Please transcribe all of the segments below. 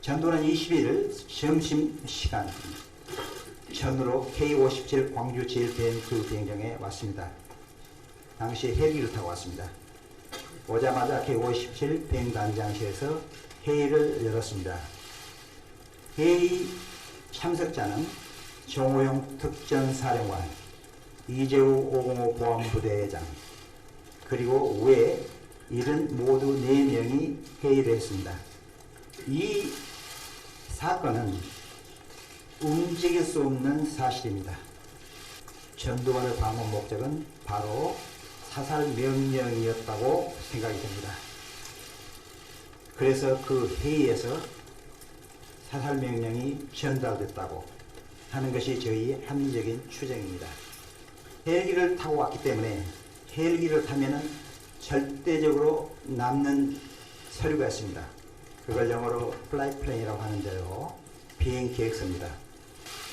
전도는 21일 점심시간 전으로 K-57 광주 제일비행크 비행장에 왔습니다. 당시 헬기를 타고 왔습니다. 오자마자 K-57 비행단장실에서 회의를 열었습니다. 회의 참석자는 정호영 특전사령관, 이재우 505 보안부대장, 그리고 외 이른 모두 4명이 회의를 했습니다. 이 사건은 움직일 수 없는 사실입니다. 전두환을 방문 목적은 바로 사살 명령이었다고 생각이 됩니다. 그래서 그 회의에서 사살 명령이 전달됐다고 하는 것이 저희의 합리적인 추정입니다. 헬기를 타고 왔기 때문에 헬기를 타면은 절대적으로 남는 서류가 있습니다. 그걸 영어로 플라이 플레인이라고 하는데요. 비행 계획서입니다.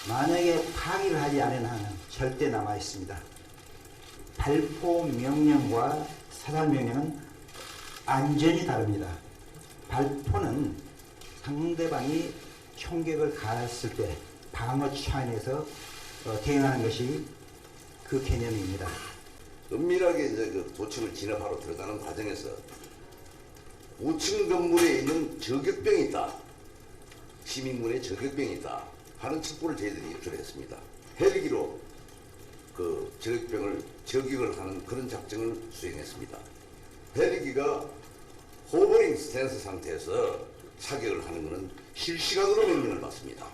만약에 파기를 하지 않은 한은 절대 남아 있습니다. 발포 명령과 사살 명령은 완전히 다릅니다. 발포는 상대방이 총격을 가했을 때 방어 차원에서 어, 대응하는 것이 그 개념입니다. 은밀하게 이제 그 지나 바로 들어가는 과정에서 5층 건물에 있는 저격병이 있다. 시민군의 저격병이 있다. 하는 첩보를 저희들이 입수를 했습니다. 헬기로 그 저격병을 저격을 하는 그런 작전을 수행했습니다. 헬기가 호버링 스탠스 상태에서 사격을 하는 것은 실시간으로 명령을 받습니다.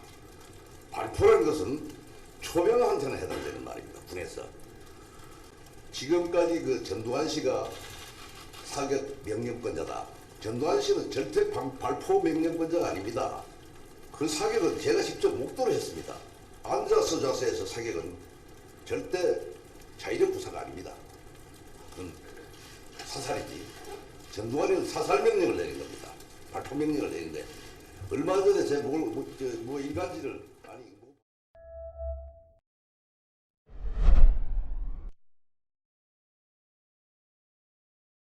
발포라는 것은 초병한테는 해당되는 말입니다. 군에서. 지금까지 그 전두환 씨가 사격 명령권자다. 전두환 씨는 절대 방- 발포 명령권자가 아닙니다. 그 사격은 제가 직접 목도로 했습니다. 앉아서 자세에서 사격은 절대 자의력 구사가 아닙니다. 그건 사살이지. 전두환이는 사살 명령을 내린 겁니다. 발포 명령을 내린 데 얼마 전에 제 뭐, 뭐, 저, 뭐 일간지를